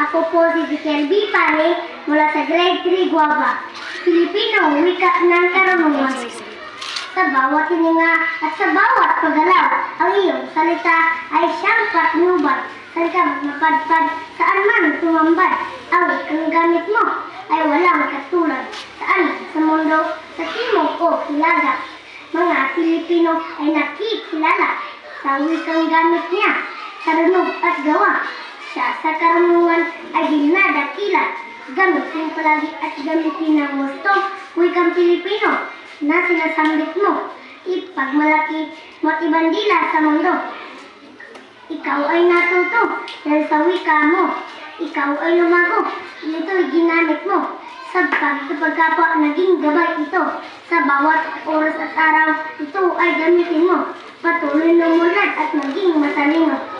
Ako po si Vicky B. Pare mula sa grade 3 Guava. Filipino, wika ng karunungan. Sa bawat hininga at sa bawat paggalaw, ang iyong salita ay siyang patnubay. Saan ka mapadpad, saan man tumambad, ang ikang gamit mo ay walang katulad. Saan sa mundo, sa timog o hilaga, mga Pilipino ay nakikilala sa wikang gamit niya, karunog at gawa. Siya sa karunungan ay dinadakila. Gamitin palagi at gamitin ang gusto wikang Pilipino na sinasambit mo. Ipagmalaki mo at ibandila sa mundo. Ikaw ay natuto dahil sa wika mo. Ikaw ay lumago. Ito'y ginamit mo. Sa pagkapwa naging gabay ito. Sa bawat oras at araw, ito ay gamitin mo. Patuloy lumunad at maging matalino.